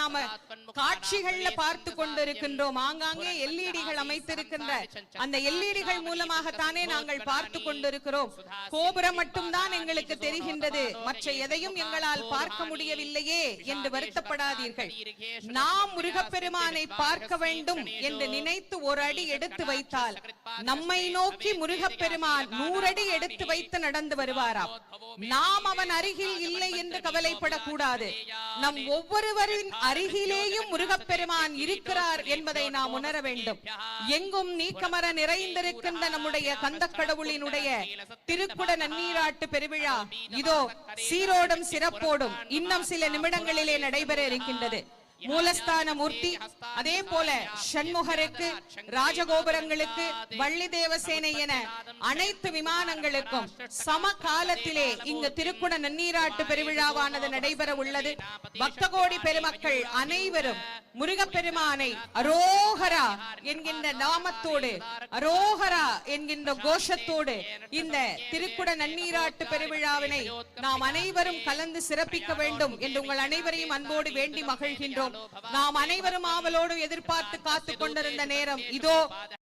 நாம காட்சிகள்ல பார்த்து கொண்டிருக்கின்றோம். ஆங்காங்கே எல்இடிகள் அமைத்திருக்கின்ற அந்த எல்இடிகள் மூலமாகத்தானே நாங்கள் பார்த்து கொண்டிருக்கிறோம். கோபுரம் மட்டும்தான் எங்களுக்கு தெரிகின்றது. மற்ற எதையும் எங்களால் பார்க்க முடியவில்லையே என்று வருத்தப்படாதீர்கள். நாம் முருகப்பெருமானை பார்க்க வேண்டும் என்று நினைத்து ஒரு அடி எடுத்து வைத்தால் நம்மை நோக்கி முருகப்பெருமான் நூறடி எடுத்து வைத்து நடந்து வருவாராம். நாம் அவன் அருகில் இல்லை என்று கவலைப்படக்கூடாது. நம் ஒவ்வொருவரின் அருகிலேயும் முருகப்பெருமான் இருக்கிறார் என்பதை நாம் உணர வேண்டும். எங்கும் நீக்கமர நிறைந்திருக்கின்ற நம்முடைய கந்த கடவுளினுடைய திருக்குட நன்னீராட்டு பெருவிழா. இதோ சீரோடும் சிறப்போடும் இன்னும் சில நிமிடங்களிலே நடைபெற இருக்கின்றது. மூலஸ்தான மூர்த்தி அதே போல சண்முகருக்கு ராஜகோபுரங்களுக்கு வள்ளி தேவசேனை என அனைத்து விமானங்களுக்கும் சம காலத்திலே இங்கு திருக்குண நன்னீராட்டு பெருவிழாவானது நடைபெற உள்ளது பக்தகோடி பெருமக்கள் அனைவரும் முருகப்பெருமானை அரோகரா என்கின்ற நாமத்தோடு அரோகரா என்கின்ற கோஷத்தோடு இந்த திருக்குட நன்னீராட்டு பெருவிழாவினை நாம் அனைவரும் கலந்து சிறப்பிக்க வேண்டும் என்று உங்கள் அனைவரையும் அன்போடு வேண்டி மகிழ்கின்றோம். நாம் அனைவரும் ஆவலோடு எதிர்பார்த்து காத்துக் கொண்டிருந்த நேரம் இதோ.